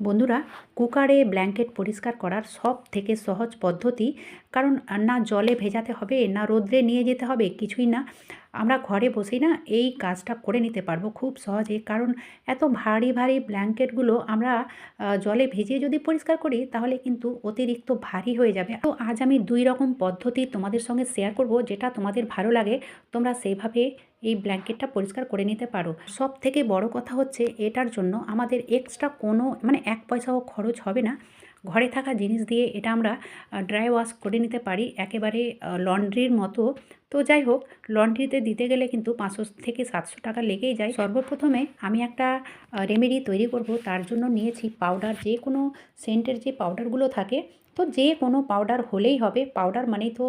বন্ধুরা, কুকারে ব্ল্যাঙ্কেট পরিষ্কার করার সব থেকে সহজ পদ্ধতি, কারণ না জলে ভেজাতে হবে, না রোদ্রে নিয়ে যেতে হবে, কিছুই না। আমরা ঘরে বসেই না এই কাজটা করে নিতে পারব খুব সহজে, কারণ এত ভারী ভারী ব্ল্যাঙ্কেটগুলো আমরা জলে ভিজিয়ে যদি পরিষ্কার করি, তাহলে কিন্তু অতিরিক্ত ভারী হয়ে যাবে। তো আজ আমি দুই রকম পদ্ধতি তোমাদের সঙ্গে শেয়ার করব, যেটা তোমাদের ভালো লাগে, তোমরা সেইভাবে এই ব্ল্যাঙ্কেটটা পরিষ্কার করে নিতে পারো। সব থেকে বড় কথা হচ্ছে এটার জন্য আমাদের এক্সট্রা কোনো মানে এক পয়সাও খরচ হবে না। ঘরে থাকা জিনিস দিয়ে এটা আমরা ড্রাই ওয়াশ করে নিতে পারি। একেবারে লন্ড্রির মতো। তো যাই হোক লন্ড্রিতে দিতে গেলে কিন্তু পাঁচশো থেকে সাতশো টাকা লেগেই যায়। সর্বপ্রথমে আমি একটা রেমেডি তৈরি করব। তার জন্য নিয়েছি পাউডার যে কোনো সেন্টের যে পাউডারগুলো থাকে, তো যে কোনো পাউডার হলেই হবে। পাউডার মানেই তো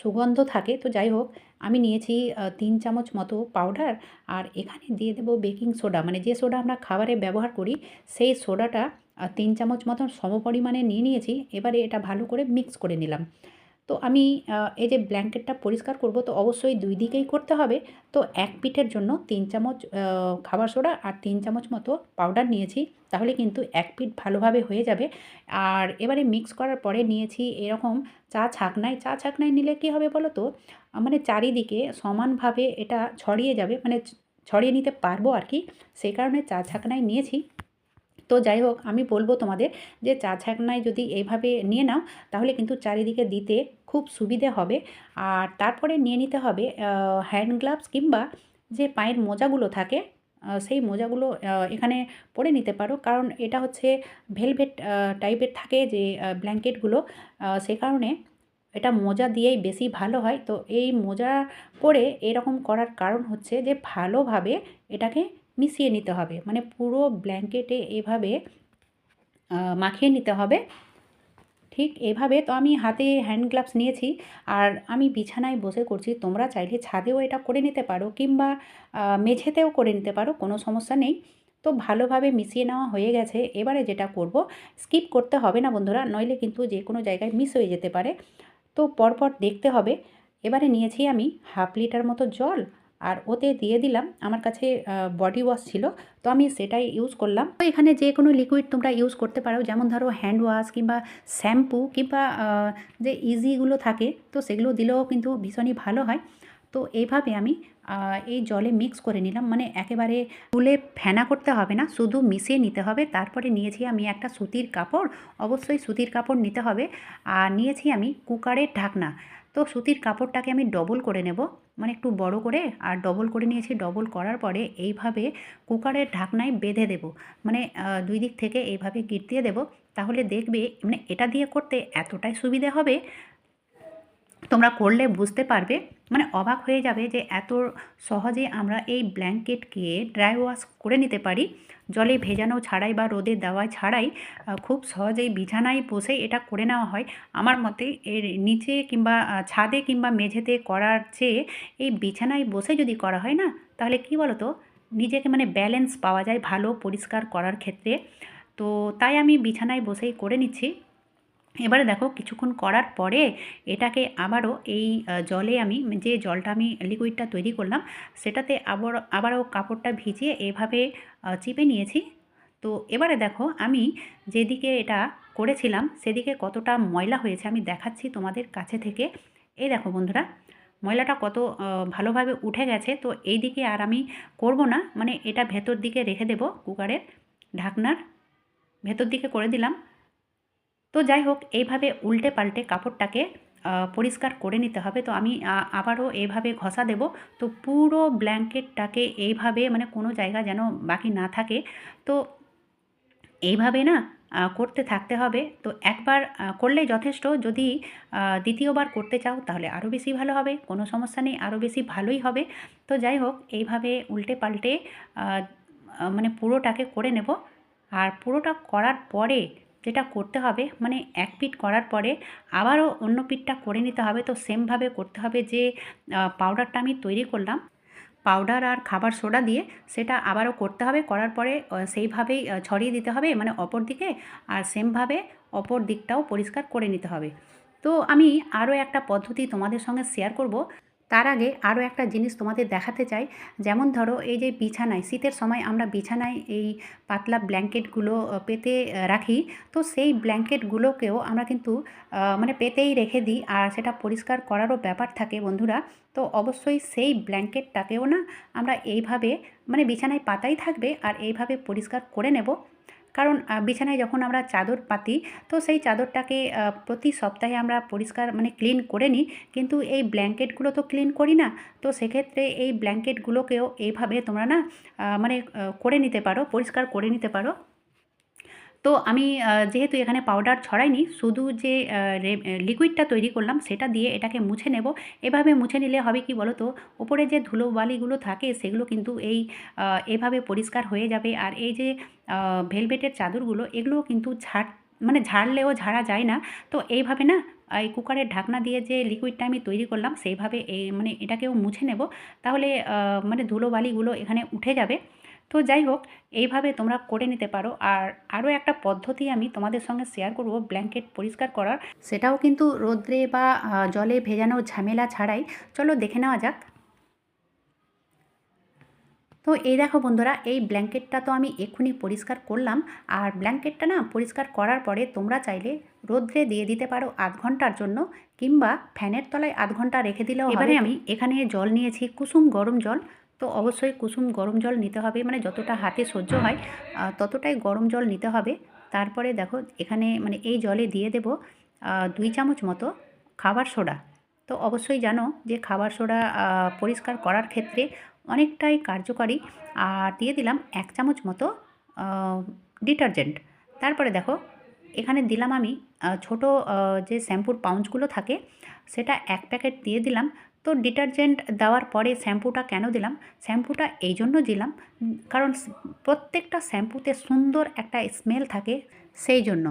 সুগন্ধ থাকে। তো যাই হোক, আমি নিয়েছি তিন চামচ মতো পাউডার আর এখানে দিয়ে দেবো বেকিং সোডা মানে যে সোডা আমরা খাবারে ব্যবহার করি, সেই সোডাটা আহ, তিন চামচ মতন সমপরিমাণে নিয়ে নিয়েছি এবারে এটা ভালো করে মিক্স করে নিলাম। তো আমি এই যে ব্ল্যাঙ্কেটটা পরিষ্কার করব তো অবশ্যই দুই দিকেই করতে হবে। তো এক পিঠের জন্য তিন চামচ খাবার সোডা আর তিন চামচ মতো পাউডার নিয়েছি তাহলে কিন্তু এক পিঠ ভালোভাবে হয়ে যাবে। আর এবারে মিক্স করার পরে নিয়েছি এরকম চা ছাকনায় চা ছাকনায় নিলে কী হবে বলো তো? মানে চারিদিকে সমানভাবে এটা ছড়িয়ে যাবে মানে ছড়িয়ে নিতে পারব আর কি। সেই কারণে চা ছাকনায় নিয়েছি। তো যাই হোক, আমি বলব তোমাদের যে চা ছাকনায় যদি এইভাবে নিয়ে নাও, তাহলে কিন্তু চারিদিকে দিতে খুব সুবিধে হবে। আর তারপরে নিয়ে নিতে হবে হ্যান্ড গ্লাভস কিংবা যে পায়ের মোজাগুলো থাকে সেই মোজাগুলো এখানে পরে নিতে পারো। কারণ এটা হচ্ছে ভেলভেট টাইপের থাকে যে ব্ল্যাঙ্কেটগুলো সে কারণে এটা মোজা দিয়েই বেশি ভালো হয়। তো এই মোজা পরে এরকম করার কারণ হচ্ছে যে ভালোভাবে এটাকে মিশিয়ে নিতে হবে। মানে পুরো ব্ল্যাঙ্কেটে এভাবে মাখিয়ে নিতে হবে। ঠিক এভাবে তো আমি হাতে হ্যান্ড গ্লাভস নিয়েছি। আর আমি বিছানায় বসে করছি। তোমরা চাইলে ছাদেও এটা করে নিতে পারো কিংবা মেঝেতেও করে নিতে পারো, কোনো সমস্যা নেই। তো ভালোভাবে মিশিয়ে নেওয়া হয়ে গেছে। এবারে যেটা করব স্কিপ করতে হবে না বন্ধুরা, নইলে কিন্তু যে কোনো জায়গায় মিস হয়ে যেতে পারে। তো পরপর দেখতে হবে। এবারে নিয়েছি আমি হাফ লিটার মতো জল। আর ওতে দিয়ে দিলাম। আমার কাছে বডি ওয়াশ ছিল, তো আমি সেটাই ইউজ করলাম। তো এখানে যে কোনো লিকুইড তোমরা ইউজ করতে পারো, যেমন ধরো হ্যান্ড ওয়াশ কিংবা শ্যাম্পু কিংবা যে ইজিগুলো থাকে, তো সেগুলো দিলেও কিন্তু ভীষণই ভালো হয়। তো এইভাবে আমি এই জলে মিক্স করে নিলাম। মানে একেবারে তুলে ফেনা করতে হবে না, শুধু মিশিয়ে নিতে হবে। তারপরে নিয়েছি আমি একটা সুতির কাপড়, অবশ্যই সুতির কাপড় নিতে হবে। আর নিয়েছি আমি কুকারের ঢাকনা। তো সুতির কাপড়টাকে আমি ডবল করে নেব। মানে একটু বড় করে আর ডবল করে নিয়েছি। ডবল করার পরে এইভাবে কুকারের ঢাকনায় বেঁধে দেব। মানে দুই দিক থেকে এইভাবে গিট দিয়ে দেবো। তাহলে দেখবে মানে এটা দিয়ে করতে এতটাই সুবিধে হবে তোমরা করলে বুঝতে পারবে মানে অবাক হয়ে যাবে যে এত সহজে আমরা এই ব্ল্যাঙ্কেটকে ড্রাই ওয়াশ করে নিতে পারি। জলে ভেজানো ছাড়াই বা রোদে দেওয়া ছাড়াই খুব সহজেই বিছানায় বসে এটা করে নেওয়া হয়। আমার মতে এর নিচে কিংবা ছাদে কিংবা মেঝেতে করার চেয়ে এই বিছানায় বসে যদি করা হয় না, তাহলে কি বলো তো নিজেকে মানে ব্যালেন্স পাওয়া যায় ভালো, পরিষ্কার করার ক্ষেত্রে। তো তাই আমি বিছানায় বসেই করে নিচ্ছি। এবারে দেখো কিছুক্ষণ করার পরে এটাকে আবারও এই জলে আমি যে জলটা আমি লিকুইডটা তৈরি করলাম, সেটাতে আবার, আবারও কাপড়টা ভিজিয়ে এভাবে চিপে নিয়েছি। তো এবারে দেখো আমি যেদিকে এটা করেছিলাম, সেদিকে কতটা ময়লা হয়েছে আমি দেখাচ্ছি তোমাদের কাছে থেকে। এই দেখো বন্ধুরা, ময়লাটা কত ভালোভাবে উঠে গেছে। তো এই দিকে আর আমি করব না মানে এটা ভেতর দিকে রেখে দেব কুকারের ঢাকনার। ভেতর দিকে করে দিলাম। তো যাই হোক, এইভাবে উল্টে পাল্টে কাপড়টাকে পরিষ্কার করে নিতে হবে। তো আমি আবারও এইভাবে ঘষা দেব। তো পুরো ব্ল্যাঙ্কেটটাকে এইভাবে মানে কোনো জায়গা যেন বাকি না থাকে। তো এইভাবে না করতে থাকতে হবে। তো একবার করলে যথেষ্ট। যদি দ্বিতীয়বার করতে চাও, তাহলে আরও বেশি ভালো হবে। কোনো সমস্যা নেই, আরও বেশি ভালোই হবে। তো যাই হোক, এইভাবে উল্টে পাল্টে মানে পুরোটাকে করে নেব। আর পুরোটা করার পরে যেটা করতে হবে মানে এক পিঠ করার পরে আবারও অন্য পিঠটা করে নিতে হবে। তো সেমভাবে করতে হবে যে পাউডারটা আমি তৈরি করলাম। পাউডার আর খাবার সোডা দিয়ে সেটা আবারও করতে হবে। করার পরে সেইভাবেই ছড়িয়ে দিতে হবে মানে অপর দিকে আর সেমভাবে অপর দিকটাও পরিষ্কার করে নিতে হবে। তো আমি আরও একটা পদ্ধতি তোমাদের সঙ্গে শেয়ার করব। তার আগে আরও একটা জিনিস তোমাদের দেখাতে চাই। যেমন ধরো এই যে বিছানায়, শীতের সময় আমরা বিছানায় এই পাতলা ব্ল্যাঙ্কেটগুলো পেতে রাখি। তো সেই ব্ল্যাঙ্কেটগুলোকেও আমরা কিন্তু মানে পেতেই রেখে দিই আর সেটা পরিষ্কার করারও ব্যাপার থাকে বন্ধুরা। তো অবশ্যই সেই ব্ল্যাঙ্কেটটাকেও না আমরা এইভাবে মানে বিছানায় পাতাই থাকবে আর এইভাবে পরিষ্কার করে নেব। কারণ বিছানায় যখন আমরা চাদর পাতি, তো সেই চাদরটাকে প্রতি সপ্তাহে আমরা পরিষ্কার মানে ক্লিন করে নিই। কিন্তু এই ব্ল্যাঙ্কেটগুলো তো ক্লিন করি না। তো সেক্ষেত্রে এই ব্ল্যাঙ্কেটগুলোকেও এইভাবে তোমরা না মানে করে নিতে পারো, পরিষ্কার করে নিতে পারো। তো আমি যেহেতু এখানে পাউডার ছড়াইনি শুধু যে লিকুইডটা তৈরি করলাম, সেটা দিয়ে এটাকে মুছে নেব। এভাবে মুছে নিলে হবে কি বলো তো ওপরে যে ধুলো বালিগুলো থাকে, সেগুলো কিন্তু এই এভাবে পরিষ্কার হয়ে যাবে। আর এই যে ভেলভেটের চাদরগুলো এগুলো কিন্তু ঝাড় মানে ঝাড়লেও ঝাড়া যায় না। তো এইভাবে না, এই কুকারের ঢাকনা দিয়ে যে লিকুইডটা আমি তৈরি করলাম, সেইভাবে এই মানে এটাকেও মুছে নেব। তাহলে মানে ধুলো বালিগুলো এখানে উঠে যাবে। তো যাই হোক এইভাবে তোমরা করে নিতে পারো। আর আরও একটা পদ্ধতি আমি তোমাদের সঙ্গে শেয়ার করব ব্ল্যাঙ্কেট পরিষ্কার করার। সেটাও কিন্তু রোদ্রে বা জলে ভেজানো ঝামেলা ছাড়াই। চলো দেখে নেওয়া যাক। তো এই দেখো বন্ধুরা এই ব্ল্যাঙ্কেটটা তো আমি এক্ষুনি পরিষ্কার করলাম। আর ব্ল্যাঙ্কেটটা না পরিষ্কার করার পরে তোমরা চাইলে রোদ্রে দিয়ে দিতে পারো আধ ঘণ্টার জন্য কিংবা ফ্যানের তলায় আধ ঘণ্টা রেখে দিলেও এবারে আমি এখানে জল নিয়েছি কুসুম গরম জল। তো অবশ্যই কুসুম গরম জল নিতে হবে। মানে যতটা হাতে সহ্য হয় ততটাই গরম জল নিতে হবে। তারপরে দেখো, এখানে মানে এই জলে দিয়ে দেব দুই চামচ মতো খাবার সোডা। তো অবশ্যই জানো যে খাবার সোডা পরিষ্কার করার ক্ষেত্রে অনেকটাই কার্যকারী। আর দিয়ে দিলাম এক চামচ মতো ডিটারজেন্ট। তারপরে দেখো, এখানে দিলাম আমি ছোটো যে শ্যাম্পুর পাউচগুলো থাকে, সেটা এক প্যাকেট দিয়ে দিলাম। তো ডিটারজেন্ট দেওয়ার পরে শ্যাম্পুটা কেন দিলাম? শ্যাম্পুটা এই জন্য দিলাম, কারণ প্রত্যেকটা শ্যাম্পুতে সুন্দর একটা স্মেল থাকে সেই জন্য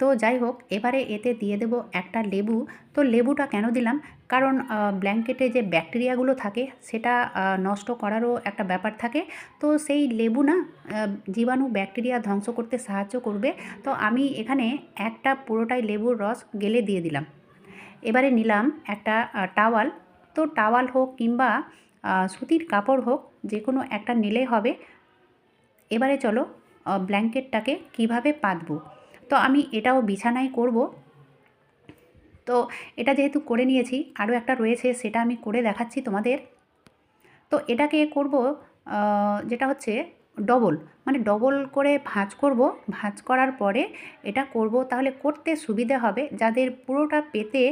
তো যাই হোক, এবারে এতে দিয়ে দেব একটা লেবু। তো লেবুটা কেন দিলাম? কারণ ব্ল্যাঙ্কেটে যে ব্যাকটেরিয়াগুলো থাকে, সেটা নষ্ট করারও একটা ব্যাপার থাকে। তো সেই লেবু না জীবাণু ব্যাকটেরিয়া ধ্বংস করতে সাহায্য করবে। তো আমি এখানে একটা পুরোটাই লেবুর রস গেলে দিয়ে দিলাম। এবারে নিলাম একটা টাওয়াল। তো টাওয়াল হোক কিংবা সুতির কাপড় হোক যে কোনো একটা নিলে হবে। এবারে চলো ব্ল্যাঙ্কেটটাকে কীভাবে পাতবো? তো আমি এটাও বিছানায় করব। তো এটা যেহেতু করে নিয়েছি, আরও একটা রয়েছে, সেটা আমি করে দেখাচ্ছি তোমাদের। তো এটাকে করব যেটা হচ্ছে ডবল মানে ডবল করে ভাঁজ করব। ভাঁজ করার পরে এটা করব তাহলে করতে সুবিধে হবে। যাদের পুরোটা পেতে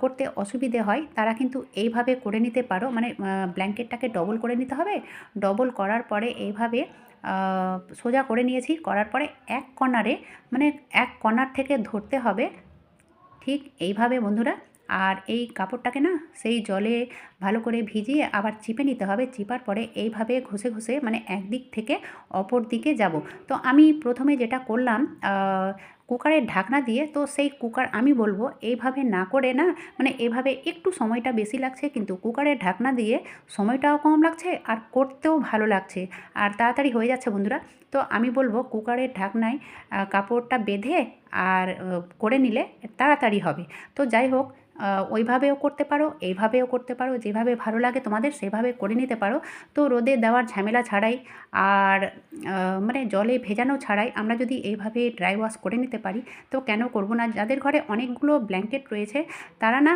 করতে অসুবিধে হয়, তারা কিন্তু এইভাবে করে নিতে পারো। মানে ব্ল্যাঙ্কেটটাকে ডবল করে নিতে হবে। ডবল করার পরে এইভাবে সোজা করে নিয়েছি। করার পরে এক কর্নারে মানে এক কর্নার থেকে ধরতে হবে। ঠিক এইভাবে বন্ধুরা আর এই কাপড়টাকে না সেই জলে ভালো করে ভিজিয়ে আবার চিপে নিতে হবে। চিপার পরে এইভাবে ঘষে ঘষে মানে একদিক থেকে অপর দিকে যাব। তো আমি প্রথমে যেটা করলাম কুকারের ঢাকনা দিয়ে তো সেই কুকার আমি বলব এইভাবে না করে না মানে এভাবে একটু সময়টা বেশি লাগছে কিন্তু কুকারের ঢাকনা দিয়ে সময়টাও কম লাগছে আর করতেও ভালো লাগছে। আর তাড়াতাড়ি হয়ে যাচ্ছে বন্ধুরা। তো আমি বলব কুকারের ঢাকনায় কাপড়টা বেঁধে আর করে নিলে তাড়াতাড়ি হবে। তো যাই হোক ওইভাবেও করতে পারো, এইভাবেও করতে পারো, যেভাবে ভালো লাগে তোমাদের সেভাবে করে নিতে পারো। তো রোদে দেওয়ার ঝামেলা ছাড়াই আর মানে জলে ভেজানো ছাড়াই আমরা যদি এইভাবে ড্রাই ওয়াশ করে নিতে পারি, তো কেন করব না? যাদের ঘরে অনেকগুলো ব্ল্যাঙ্কেট রয়েছে, তারা না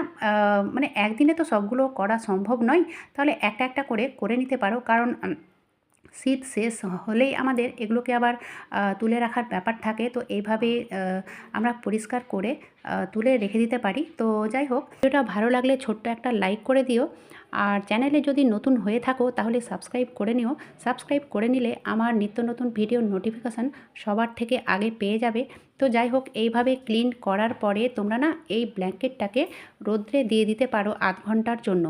মানে একদিনে তো সবগুলো করা সম্ভব নয়, তাহলে একটা একটা করে করে নিতে পারো। কারণ শীত শেষ হলেই আমাদের এগুলোকে আবার তুলে রাখার ব্যাপার থাকে। তো এইভাবে আমরা পরিষ্কার করে তুলে রেখে দিতে পারি। তো যাই হোক, ভিডিওটা ভালো লাগলে ছোট্ট একটা লাইক করে দিও। আর চ্যানেলে যদি নতুন হয়ে থাকো, তাহলে সাবস্ক্রাইব করে নিও। সাবস্ক্রাইব করে নিলে আমার নিত্য নতুন ভিডিওর নোটিফিকেশান সবার থেকে আগে পেয়ে যাবে। তো যাই হোক, এইভাবে ক্লিন করার পরে তোমরা না এই ব্ল্যাঙ্কেটটাকে রোদ্রে দিয়ে দিতে পারো আধ ঘণ্টার জন্য।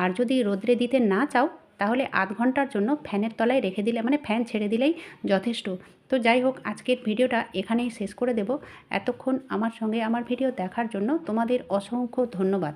আর যদি রোদ্রে দিতে না চাও তাহলে আধ ঘণ্টার জন্য ফ্যানের তলায় রেখে দিলে মানে ফ্যান ছেড়ে দিলেই যথেষ্ট। তো যাই হোক, আজকের ভিডিওটা এখানেই শেষ করে দেব। এতক্ষণ আমার সঙ্গে আমার ভিডিও দেখার জন্য তোমাদের অসংখ্য ধন্যবাদ।